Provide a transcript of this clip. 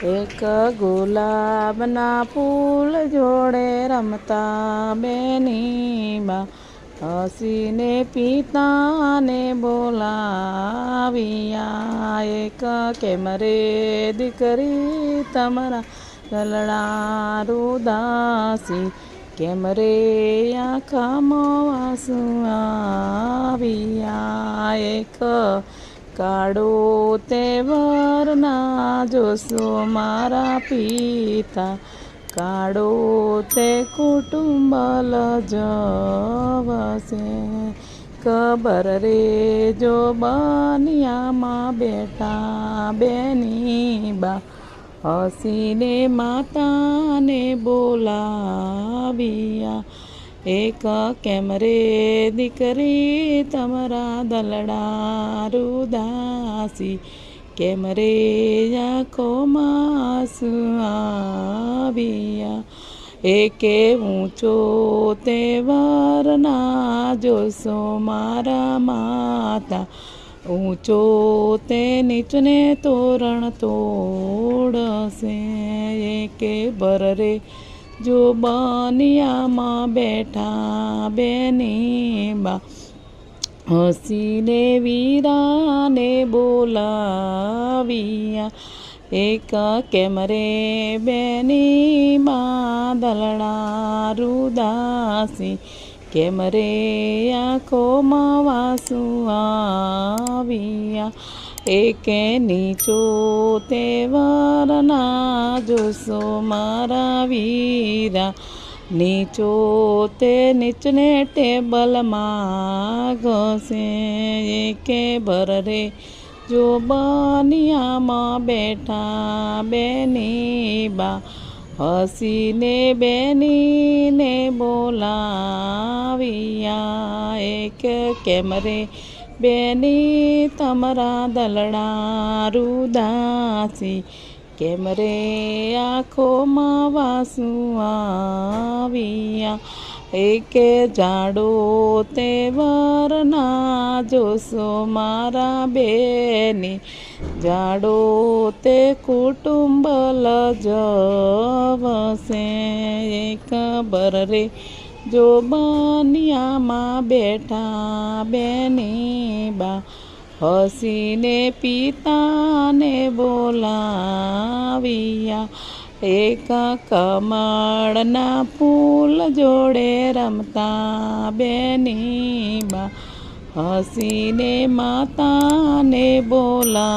એક ગુલાબના ફૂલ જોડે રમતા બેનીમાં હસીને પિતાને બોલાવ્યા. એક કેમ રે દીકરી તમારા ગલડા રુદાસી કેમ રે આંખામાં વાસુ આવ્યા. એક કાળો તેવરના જોશો મારા પિતા. કાળો તે કુટુંબ લજવશે ખબર રે જો બનિયામાં બેટા બેની બા. હસીને માતાને બોલાવ્યા. એક કેમરે દીકરી તમારા દલડા રૂદાસી કેમરે આંખો આંસુ આવ્યા? એકે ઊંચો તેવરના જોશો મારા માતા. ઊંચો તે નીચને તોરણ તોડશે. એકે બરરે જો બનિયામાં બેઠા બેની બા હસીને વીરાને બોલાવ્યા એક કેમ રે બેની બા દલડા રૂદાસી કેમ રે આંખોમાં વાસુ આવ્યા એકે નીચો તેવરના જોશો મારા વીરા નીચો તે નીચને ટેબલમાં ઘસે એકે બરરે જો બનિયામાં બેઠા બેની બા હસીને બેનીને બોલાવ્યા એક કેમરે બેની તમારા દલડા દાસી? કેમરે આંખોમાં વાસુ આવ્યા? એકે જાડો તેવરના જોશો મારા બેની જાડો તે કુટુંબ લજવશે એક બરરે જો બનિયામાં બેઠા બેની બા હસીને પિતાને બોલાવ્યા એક કમળના ફૂલ જોડે રમતા બેની બા હસીને માતાને બોલાવ્યા.